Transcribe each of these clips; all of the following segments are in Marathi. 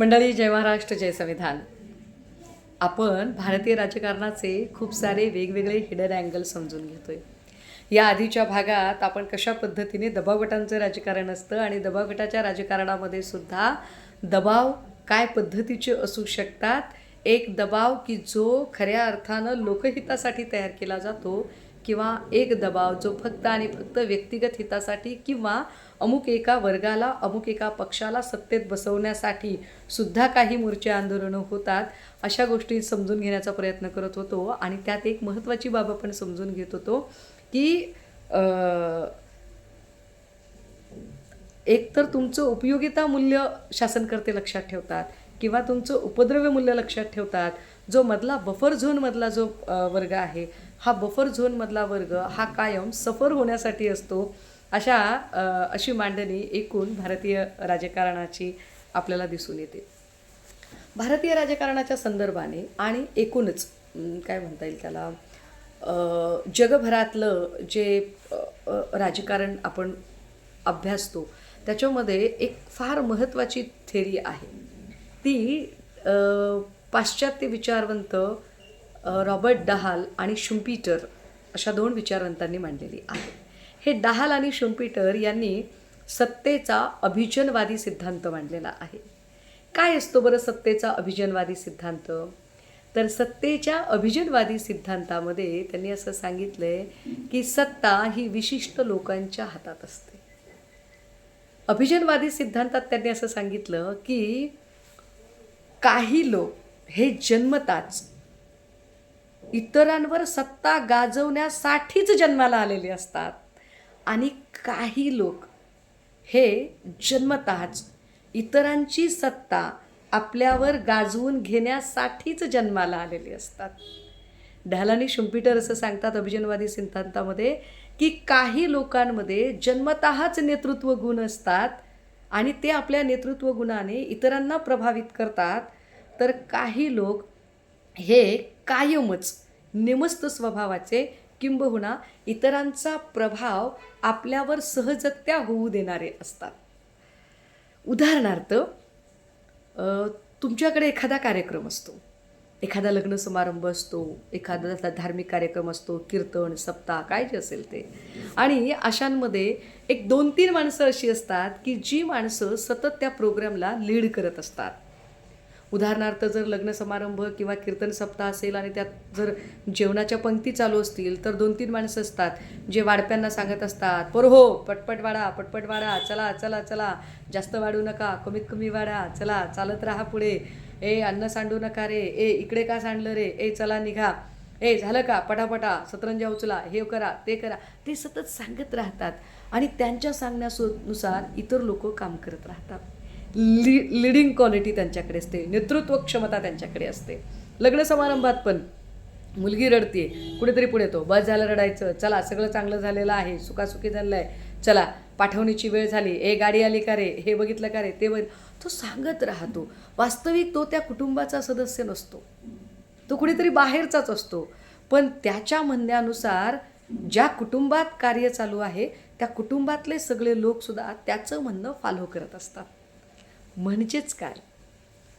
मंडळी जय महाराष्ट्र जय संविधान. आपण भारतीय राजकारणाचे खूप सारे वेगवेगळे हिडन अँगल समजून घेतोय. या आधीच्या भागात आपण कशा पद्धतीने दबावगटांचं राजकारण असतं आणि दबावगटाच्या राजकारणामध्ये सुद्धा दबाव काय पद्धतीचे असू शकतात? एक दबाव की जो खऱ्या अर्थानं लोकहितासाठी तयार केला जातो किंवा एक दबाव जो फक्त आणि फक्त व्यक्तिगत हितासाठी किंवा अमुक एका वर्गाला अमुक एका पक्षाला सत्तेत बसवण्यासाठी सुद्धा काही मोर्चे आंदोलनं होतात अशा गोष्टी समजून घेण्याचा प्रयत्न करत होतो. आणि त्यात एक महत्त्वाची बाब आपण समजून घेत होतो की एकतर एक तर तुमचं उपयोगिता मूल्य शासनकर्ते लक्षात ठेवतात किंवा तुमचं उपद्रव्य मूल्य लक्षात ठेवतात. जो मधला बफर झोनमधला जो वर्ग आहे हा बफर झोनमधला वर्ग हा कायम सफर होण्यासाठी असतो अशा अशी मांडणी एकूण भारतीय राजकारणाची आपल्याला दिसून येते. भारतीय राजकारणाच्या संदर्भाने आणि एकूणच काय म्हणता येईल त्याला जगभरातलं जे राजकारण आपण अभ्यासतो त्याच्यामध्ये एक फार महत्त्वाची थेरी आहे. ती पाश्चात्य विचारवंत रॉबर्ट डहाल आणि शुम्पीटर अशा दोन विचारवंतांनी मांडलेली आहे. हे डहाल आणि शुम्पीटर यांनी सत्तेचा अभिजनवादी सिद्धांत मांडलेला आहे. काय असतो बरं सत्तेचा अभिजनवादी सिद्धांत? तर सत्तेच्या अभिजनवादी सिद्धांतामध्ये त्यांनी असं सांगितलंय की सत्ता ही विशिष्ट लोकांच्या हातात असते. अभिजनवादी सिद्धांतात त्यांनी असं सांगितलं की काही लोक हे जन्मताच इतरांवर सत्ता गाजवण्यासाठीच जन्माला आलेले असतात. आणि काही लोक हे जन्मतःच इतरांची सत्ता आपल्यावर गाजवून घेण्यासाठीच जन्माला आलेले असतात. ढालानी शुम्पीटर असं सांगतात अभिजनवादी सिद्धांतामध्ये की काही लोकांमध्ये जन्मतःच नेतृत्व गुण असतात आणि ते आपल्या नेतृत्व गुणाने इतरांना प्रभावित करतात. तर काही लोक हे कायमच निमस्त स्वभावाचे किंबहुना इतरांचा प्रभाव आपल्यावर सहजत्या होऊ देणारे असतात. उदाहरणार्थ तुमच्याकडे एखादा कार्यक्रम असतो. एखादा लग्न समारंभ असतो एखादा धार्मिक कार्यक्रम असतो कीर्तन सप्ताह काय जे असेल ते. आणि अशांमध्ये एक दोन तीन माणसं अशी असतात की जी माणसं सतत त्या प्रोग्रामला लीड करत असतात. उदाहरणार्थ जर लग्न समारंभ किंवा कीर्तन सप्ताह असेल आणि त्यात जर जेवणाच्या पंक्ती चालू असतील तर दोन तीन माणसं असतात जे वाढप्यांना सांगत असतात पर हो पटपट वाढा पटपट वाढा चला चला चला जास्त वाढू नका कमीत कमी वाढा चला चालत राहा पुढे ए अन्न सांडू नका रे ए इकडे का सांडलं रे ए चला निघा ए झालं का पटापटा सतरंजा उचला हे करा ते करा ते सतत सांगत राहतात. आणि त्यांच्या सांगण्यानुसार इतर लोक काम करत राहतात. ली लिडिंग क्वालिटी त्यांच्याकडे असते. नेतृत्व क्षमता त्यांच्याकडे असते. लग्न समारंभात पण मुलगी रडते कुठेतरी पुढे तो बस झालं रडायचं. चला सगळं चांगलं झालेलं आहे. सुखासुखी झालेलं आहे चला पाठवणीची वेळ झाली. ए गाडी आली का रे? हे बघितलं का रे? ते बघ. तो सांगत राहतो. वास्तविक तो त्या कुटुंबाचा सदस्य नसतो. तो कुठेतरी बाहेरचाच असतो. पण त्याच्या म्हणण्यानुसार ज्या कुटुंबात कार्य चालू आहे त्या कुटुंबातले सगळे लोकसुद्धा त्याचं म्हणणं फॉलो करत असतात. म्हणजेच काय?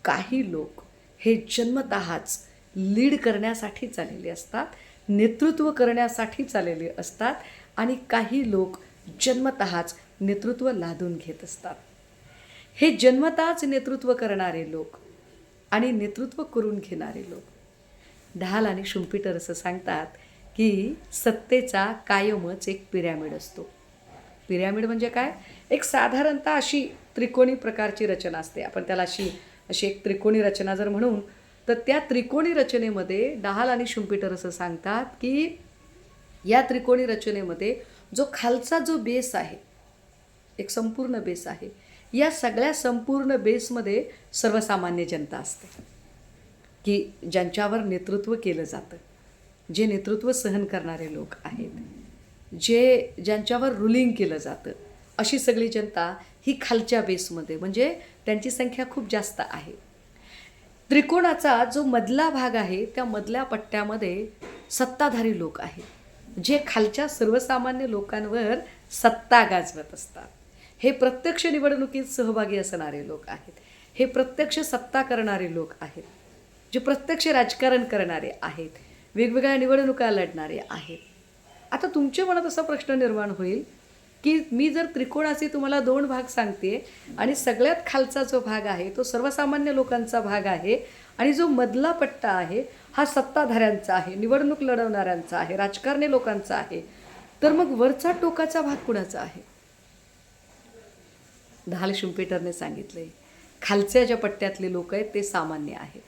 काही लोक हे जन्मतःच लीड करण्यासाठी चाललेले असतात नेतृत्व करण्यासाठी चाललेले असतात आणि काही लोक जन्मतःच नेतृत्व लादून घेत असतात. हे जन्मतःच नेतृत्व करणारे लोक आणि नेतृत्व करून घेणारे लोक. ढाल आणि शुम्पीटर असं सांगतात की सत्तेचा कायमच एक पिरॅमिड असतो. पिरॅमिड म्हणजे काय? एक साधारणतः अशी त्रिकोणी प्रकारची रचना असते. आपण त्याला अशी अशी एक त्रिकोणी रचना जर म्हणून तर त्या त्रिकोणी रचनेमध्ये डहाल आणि शुंपिटर असं सांगतात की या त्रिकोणी रचनेमध्ये जो खालचा जो बेस आहे एक संपूर्ण बेस आहे या सगळ्या संपूर्ण बेसमध्ये सर्वसामान्य जनता असते. की ज्यांच्यावर नेतृत्व केलं जातं जे नेतृत्व सहन करणारे लोक आहेत जे ज्यांच्यावर रुलिंग केलं जातं अशी सगळी जनता ही खालच्या बेसमध्ये म्हणजे त्यांची संख्या खूप जास्त आहे. त्रिकोणाचा जो मधला भाग आहे त्या मधल्या पट्ट्यामध्ये सत्ताधारी लोक आहेत. जे खालच्या सर्वसामान्य लोकांवर सत्ता गाजवत असतात. हे प्रत्यक्ष निवडणुकीत सहभागी असणारे लोक आहेत. हे प्रत्यक्ष सत्ता करणारे लोक आहेत. जे प्रत्यक्ष राजकारण करणारे आहेत. वेगवेगळ्या निवडणुका लढणारे आहेत. आता तुमच्या मनात असा प्रश्न निर्माण होईल की मी जर त्रिकोणाचे तुम्हाला दोन भाग सांगते आणि सगळ्यात खालचा जो भाग आहे तो सर्वसामान्य लोकांचा भाग आहे आणि जो मधला पट्टा आहे हा सत्ताधाऱ्यांचा आहे निवडणूक लढवणाऱ्यांचा आहे राजकारणी लोकांचा आहे तर मग वरचा टोकाचा भाग कुणाचा आहे? धाल शिंपेटरने सांगितले खालच्या ज्या पट्ट्यातले लोक आहेत ते सामान्य आहेत.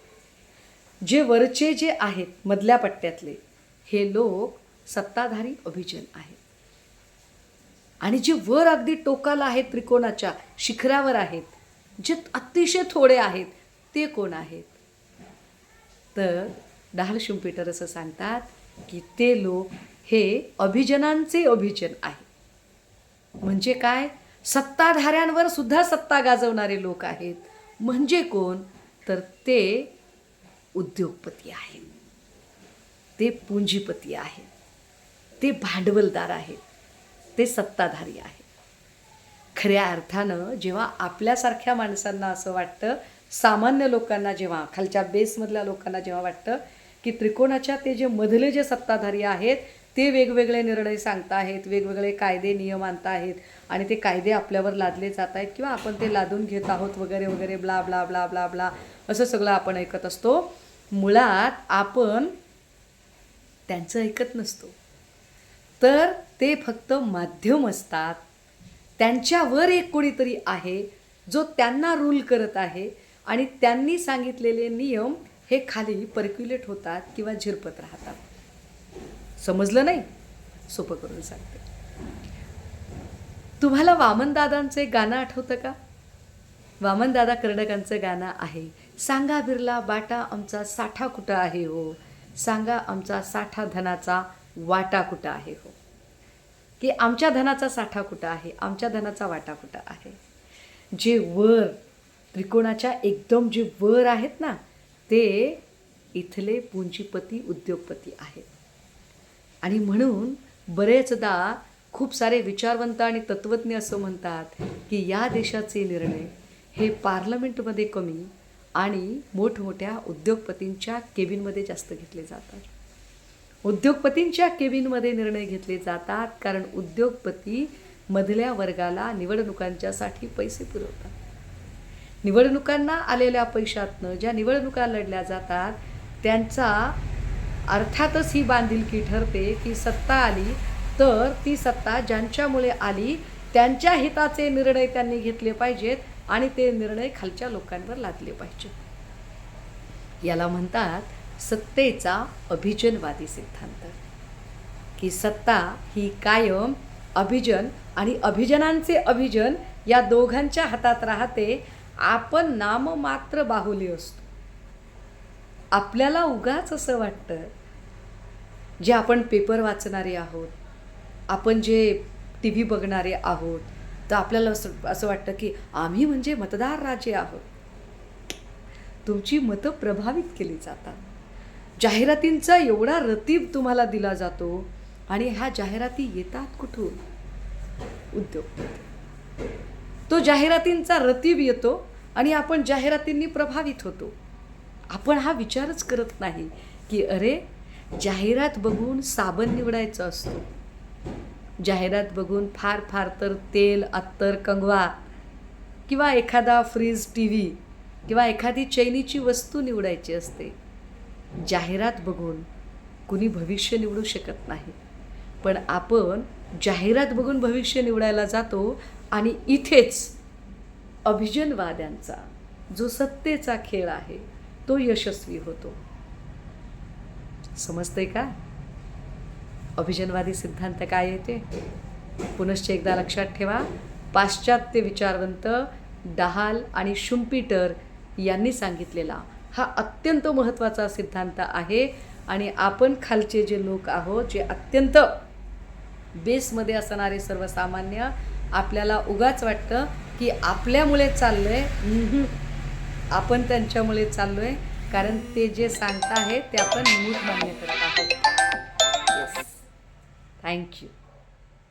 जे वरचे जे आहेत मधल्या पट्ट्यातले हे लोक सत्ताधारी अभिजन आहेत. आणि जे वर अगदी टोकाला आहेत त्रिकोणाच्या शिखरावर आहेत जे अतिशय थोडे आहेत ते कोण आहेत? तर डहाल शुम्पेटर असं सांगतात की ते लोक हे अभिजनांचे अभिजन आहे म्हणजे काय? सत्ताधाऱ्यांवर सुद्धा सत्ता गाजवणारे लोक आहेत. म्हणजे कोण? तर ते उद्योगपती आहेत. ते पुंजीपती आहेत. ते भांडवलदार आहेत. ते सत्ताधारी आहे खऱ्या अर्थानं जेव्हा आपल्यासारख्या माणसांना असं वाटतं सामान्य लोकांना जेव्हा खालच्या बेसमधल्या लोकांना जेव्हा वाटतं की त्रिकोणाच्या ते जे मधले जे सत्ताधारी आहेत ते वेगवेगळे निर्णय सांगता आहेत वेगवेगळे कायदे नियम आणता आहेत आणि ते कायदे आपल्यावर लादले जात आहेत किंवा आपण ते लादून घेत आहोत वगैरे वगैरे blah blah blah blah blah असं सगळं आपण ऐकत असतो. मुळात आपण त्यांचं ऐकत नसतो. तर ते फक्त माध्यम असतात. त्यांच्यावर एक कोणीतरी आहे जो त्यांना रूल करत आहे आणि त्यांनी सांगितलेले नियम हे खाली परक्युलेट होतात किंवा झिरपत राहतात. समजलं नाही? सोपं करून सांगते. तुम्हाला वामनदादांचं गाणं आठवतं का? वामनदादा कर्णकांचं गाणं आहे सांगा बिरला बाटा आमचा साठा कुठं आहे हो? सांगा आमचा साठा धनाचा वाटा कुठं आहे हो? की आमच्या धनाचा साठा कुठं आहे? आमच्या धनाचा वाटा कुठं आहे? जे वर त्रिकोणाच्या एकदम जे वर आहेत ना ते इथले पुंजीपती उद्योगपती आहेत. आणि म्हणून बरेचदा खूप सारे विचारवंत आणि तत्त्वज्ञ असं म्हणतात की या देशाचे निर्णय हे पार्लमेंटमध्ये कमी आणि मोठमोठ्या उद्योगपतींच्या केबिनमध्ये जास्त घेतले जातात. उद्योगपतींच्या केबिनमध्ये निर्णय घेतले जातात कारण उद्योगपती मधल्या वर्गाला निवडणुकांच्यासाठी पैसे पुरवतात. निवडणुकांना आलेल्या पैशातनं ज्या निवडणुका लढल्या जातात त्यांचा अर्थातच ही बांधिलकी ठरते की सत्ता आली तर ती सत्ता ज्यांच्यामुळे आली त्यांच्या हिताचे निर्णय त्यांनी घेतले पाहिजेत आणि ते निर्णय खालच्या लोकांवर लादले पाहिजेत. याला म्हणतात सत्तेचा अभिजनवादी सिद्धांत. की सत्ता ही कायम अभिजन आणि अभिजनांचे अभिजन या दोघांच्या हातात राहते आपण नाममात्र बाहुली असतो. आपल्याला उगाच असं वाटतं जे आपण पेपर वाचणारे आहोत आपण जे टी व्ही बघणारे आहोत तर आपल्याला असं असं वाटतं की आम्ही म्हणजे मतदार राजे आहोत. तुमची मतं प्रभावित केली जातात. जाहिरातींचा एवढा रतीब तुम्हाला दिला जातो आणि ह्या जाहिराती येतात कुठून? उद्योग. तो जाहिरातींचा रतीब येतो आणि आपण जाहिरातींनी प्रभावित होतो. आपण हा विचारच करत नाही की अरे जाहिरात बघून साबण निवडायचा असतो. जाहिरात बघून फार फार तर तेल अत्तर कंगवा किंवा एखादा फ्रीज टी व्ही किंवा एखादी चैनीची वस्तू निवडायची असते. जाहिरात बघून कुणी भविष्य निवडू शकत नाही. पण आपण जाहिरात बघून भविष्य निवडायला जातो आणि इथेच अभिजनवाद्यांचा जो सत्तेचा खेळ आहे तो यशस्वी होतो. समजतंय का? अभिजनवादी सिद्धांत काय येते? पुनश्च एकदा लक्षात ठेवा पाश्चात्य विचारवंत डहाल आणि शुम्पीटर यांनी सांगितलेला हा अत्यंत महत्त्वाचा सिद्धांत आहे. आणि आपण खालचे जे लोक आहोत जे अत्यंत बेसमध्ये असणारे सर्वसामान्य आपल्याला उगाच वाटतं की आपल्यामुळे चाललं आहे आपण त्यांच्यामुळे चाललो आहे कारण ते जे सांगता आहे ते आपण मूठ मान्य करत आहोत. Yes thank you